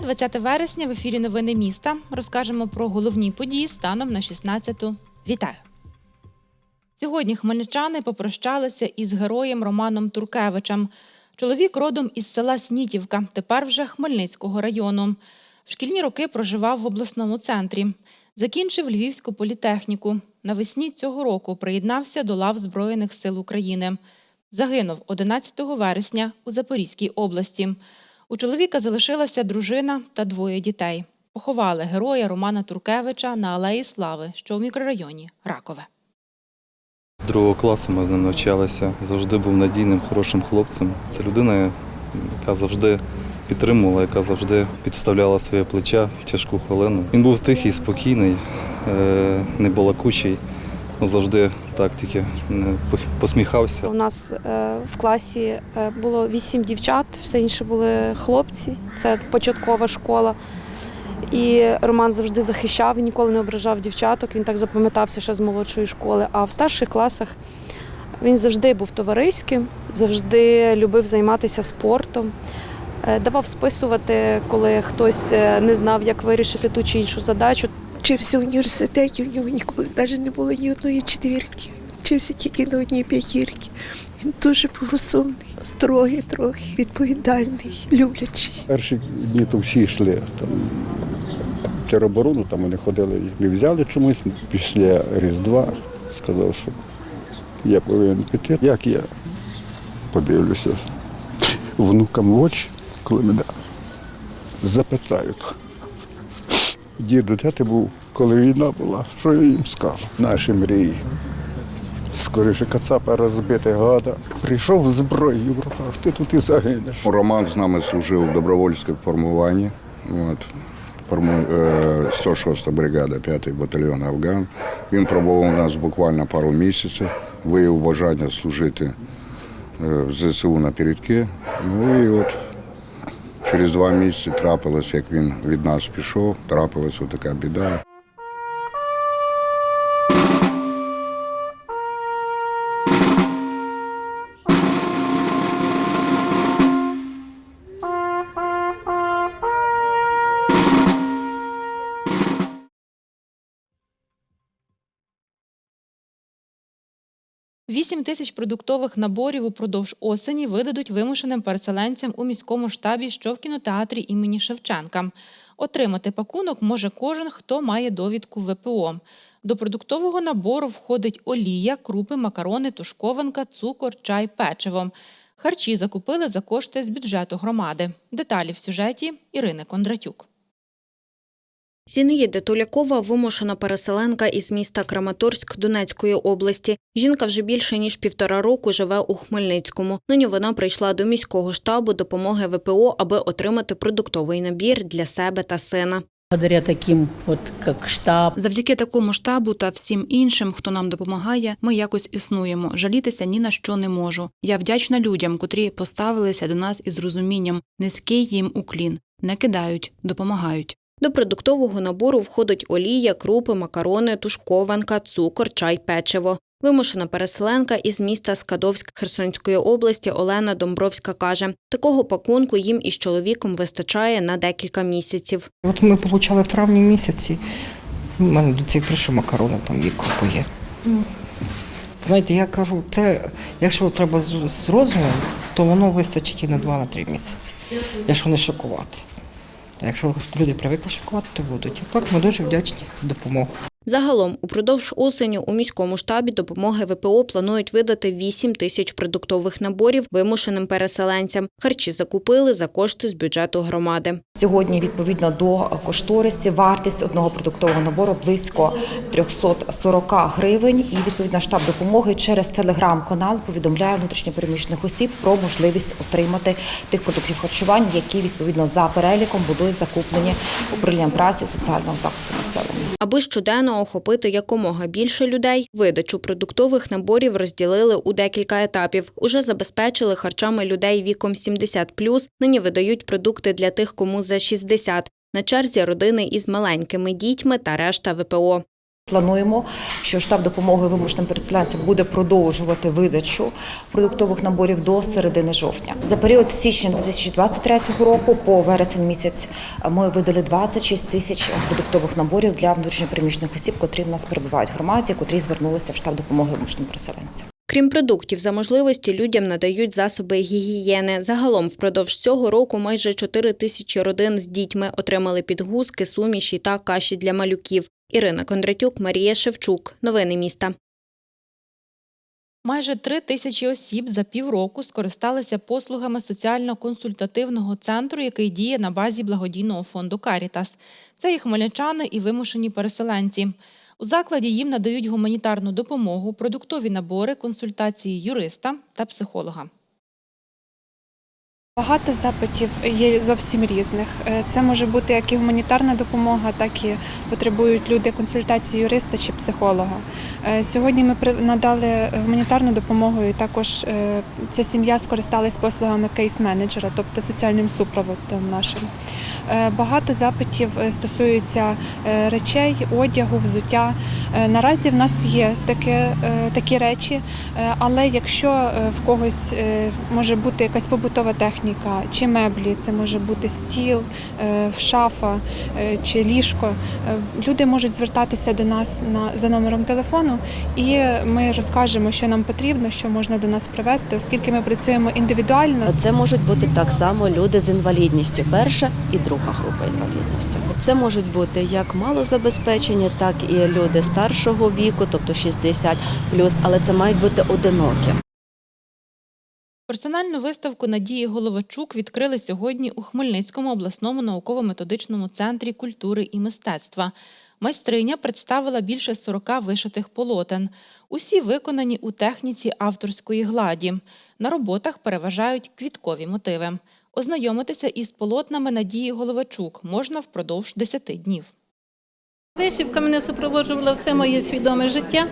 Середа, 20 вересня, в ефірі Новини міста. Розкажемо про головні події станом на 16-ту. Вітаю! Сьогодні хмельничани попрощалися із героєм Романом Туркевичем. Чоловік родом із села Снітівка, тепер вже Хмельницького району. В шкільні роки проживав в обласному центрі. Закінчив Львівську політехніку. Навесні цього року приєднався до лав Збройних сил України. Загинув 11 вересня у Запорізькій області. У чоловіка залишилася дружина та двоє дітей. Поховали героя Романа Туркевича на Алеї Слави, що у мікрорайоні Ракове. З другого класу ми з ним навчалися. Завжди був надійним, хорошим хлопцем. Це людина, яка завжди підтримувала, яка завжди підставляла своє плече в тяжку хвилину. Він був тихий, спокійний, е, не балакучий, завжди так тільки е, посміхався. У нас е, в класі е, було вісім дівчат, все інше були хлопці. Це початкова школа. І Роман завжди захищав, він ніколи не ображав дівчаток. Він так запам'ятався ще з молодшої школи. А в старших класах він завжди був товариським, завжди любив займатися спортом. Давав списувати, коли хтось не знав, як вирішити ту чи іншу задачу. Вчився в університеті, в нього ніколи навіть не було ні одної четвірки. Вчився тільки на одній п'ятірки. Він дуже був розумний, строгий трохи, відповідальний, люблячий. Перші дні то всі йшли. Там, тероборону там вони ходили, не взяли чомусь. Після Різдва сказав, що я повинен піти. Як я подивлюся внукам в очі, коли мене запитають. Діду, де ти був, коли війна була? Що я їм скажу? Наші мрії. Скоріше кацапа розбити гада. Прийшов зброєю в руках, ти тут і загинеш. Роман з нами служив в добровольському формуванні. От. Форму- е, 106 бригада, 5-й батальйон Афган. Він пробував у нас буквально пару місяців, виявив бажання служити е, в ЗСУ на передки. Ну і от через два місяці трапилось, як він від нас пішов, трапилась така біда. Вісім тисяч продуктових наборів упродовж осені видадуть вимушеним переселенцям у міському штабі, що в кінотеатрі імені Шевченка. Отримати пакунок може кожен, хто має довідку ВПО. До продуктового набору входить олія, крупи, макарони, тушкованка, цукор, чай, печиво. Харчі закупили за кошти з бюджету громади. Деталі в сюжеті Ірини Кондратюк. Зінаїда Тулякова – вимушена переселенка із міста Краматорськ Донецької області. Жінка вже більше ніж півтора року живе у Хмельницькому. Нині вона прийшла до міського штабу допомоги ВПО, аби отримати продуктовий набір для себе та сина. Благодаря таким, вот как штаб, Завдяки такому штабу та всім іншим, хто нам допомагає, ми якось існуємо. Жалітися ні на що не можу. Я вдячна людям, котрі поставилися до нас із розумінням. Низький їм уклін. Не кидають, допомагають. До продуктового набору входить олія, крупи, макарони, тушкованка, цукор, чай, печиво. Вимушена переселенка із міста Скадовськ Херсонської області Олена Домбровська каже, такого пакунку їм із чоловіком вистачає на декілька місяців. От ми отримали в травні місяці. У мене до цих прийшли макарони, там і є. Знаєте, я кажу, це якщо треба з розумом, то воно вистачить і на 2-3 місяці, якщо не шокувати. Якщо люди привикли шокувати, то будуть. Так ми дуже вдячні за допомогу. Загалом, упродовж осені у міському штабі допомоги ВПО планують видати 8 тисяч продуктових наборів вимушеним переселенцям. Харчі закупили за кошти з бюджету громади. Сьогодні, відповідно до кошторисів, вартість одного продуктового набору близько 340 гривень. І відповідно штаб допомоги через телеграм-канал повідомляє внутрішньопереміщених осіб про можливість отримати тих продуктів харчування, які відповідно за переліком будуть закуплені управлінням праці соціального захисту населення. Аби щоденно охопити якомога більше людей, видачу продуктових наборів розділили у декілька етапів. Уже забезпечили харчами людей віком 70+, нині видають продукти для тих, кому за 60. На черзі родини із маленькими дітьми та решта ВПО. Плануємо, що штаб допомоги вимушеним переселенцям буде продовжувати видачу продуктових наборів до середини жовтня. За період січня 2023 року по вересень місяць ми видали 26 тисяч продуктових наборів для внутрішньопереміщених осіб, котрі в нас перебувають в громаді, котрі звернулися в штаб допомоги вимушеним переселенцям. Крім продуктів, за можливості людям надають засоби гігієни. Загалом впродовж цього року майже 4 тисячі родин з дітьми отримали підгузки, суміші та каші для малюків. Ірина Кондратюк, Марія Шевчук. Новини міста. Майже три тисячі осіб за півроку скористалися послугами соціально-консультативного центру, який діє на базі благодійного фонду Карітас. Це і хмельничани, і вимушені переселенці. У закладі їм надають гуманітарну допомогу, продуктові набори, консультації юриста та психолога. Багато запитів є зовсім різних. Е, Це може бути як і гуманітарна допомога, так і потребують люди консультації юриста чи психолога. Е, Сьогодні ми надали гуманітарну допомогу, і також е, ця сім'я скористалась послугами кейс-менеджера, тобто соціальним супроводом нашим. Багато запитів стосуються е, речей, одягу, взуття. Наразі в нас є таке, такі речі, Але якщо в когось може бути якась побутова техніка чи меблі, це може бути стіл, е, шафа е, чи ліжко, е, люди можуть звертатися до нас на за номером телефону, і ми розкажемо, що нам потрібно, що можна до нас привезти, оскільки ми працюємо індивідуально. Це можуть бути так само люди з інвалідністю, перша і друга група інвалідності. Це можуть бути як малозабезпечені, так і люди старшого віку, тобто 60 але це мають бути одинокі. Персональну виставку Надії Головачук відкрили сьогодні у Хмельницькому обласному науково-методичному центрі культури і мистецтва. Майстриня представила більше 40 вишитих полотен. Усі виконані у техніці авторської гладі. На роботах переважають квіткові мотиви. Ознайомитися із полотнами Надії Головачук можна впродовж 10 днів. Вишивка мене супроводжувала все моє свідоме життя.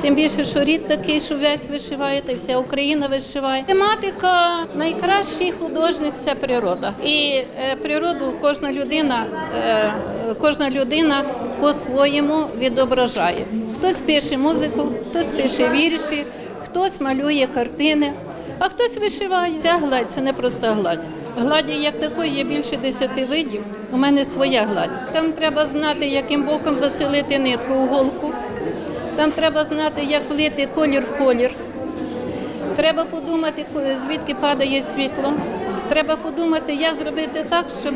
Тим більше, що рід такий, що весь вишиває, та й вся Україна вишиває. Тематика найкращий художник це природа. І е, природу кожна людина, е, кожна людина по-своєму відображає. Хтось пише музику, хтось пише вірші, хтось малює картини, а хтось вишиває. Ця гладь це не проста гладь. Гладі як такої є більше десяти видів. У мене своя гладь. Там треба знати, яким боком заселити нитку у голку. Там треба знати, як влити колір в колір. Треба подумати, звідки падає світло. Треба подумати, як зробити так, щоб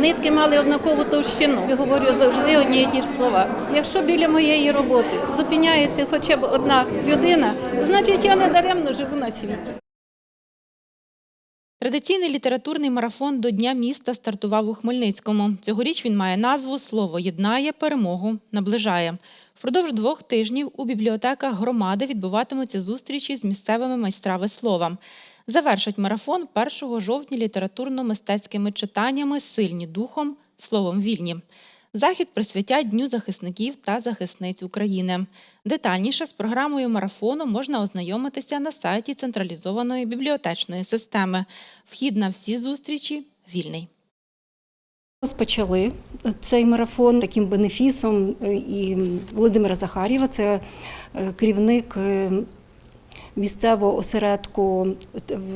нитки мали однакову товщину. Я говорю завжди одні і ті ж слова. Якщо біля моєї роботи зупиняється хоча б одна людина, значить я не даремно живу на світі. Традиційний літературний марафон до Дня міста стартував у Хмельницькому. Цьогоріч він має назву Слово єднає, перемогу наближає. Впродовж двох тижнів у бібліотеках громади відбуватимуться зустрічі з місцевими майстрами слова. Завершать марафон 1 жовтня літературно-мистецькими читаннями Сильні духом, словом вільні. Захід присвятять Дню захисників та захисниць України. Детальніше з програмою марафону можна ознайомитися на сайті централізованої бібліотечної системи. Вхід на всі зустрічі вільний. Розпочали цей марафон таким бенефісом е, і Володимира Захарєва, це е, керівник е, місцевого осередку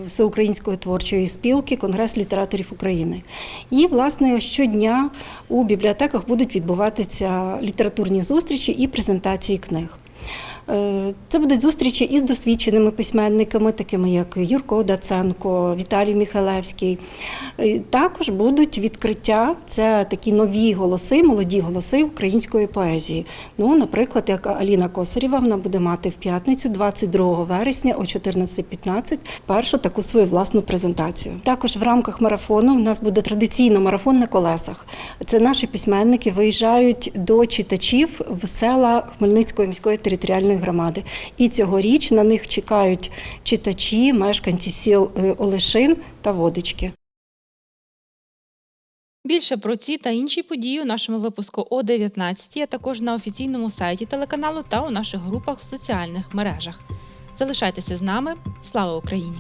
Всеукраїнської творчої спілки Конгрес літераторів України. І, власне, щодня у бібліотеках будуть відбуватися літературні зустрічі і презентації книг. Е, Це будуть зустрічі із досвідченими письменниками, такими як Юрко Даценко, Віталій Михайлевський. Е, Також будуть відкриття, це такі нові голоси, молоді голоси української поезії. Ну, наприклад, як Аліна Косарєва, вона буде мати в п'ятницю, 22 вересня о 14.15, першу таку свою власну презентацію. Також в рамках марафону у нас буде традиційно марафон на колесах. Це наші письменники виїжджають до читачів в села Хмельницької міської територіальної громади. І цьогоріч на них чекають читачі, мешканці сіл е, Олешин та Водички. Більше про ці та інші події у нашому випуску о 19, а також на офіційному сайті телеканалу та у наших групах в соціальних мережах. Залишайтеся з нами. Слава Україні!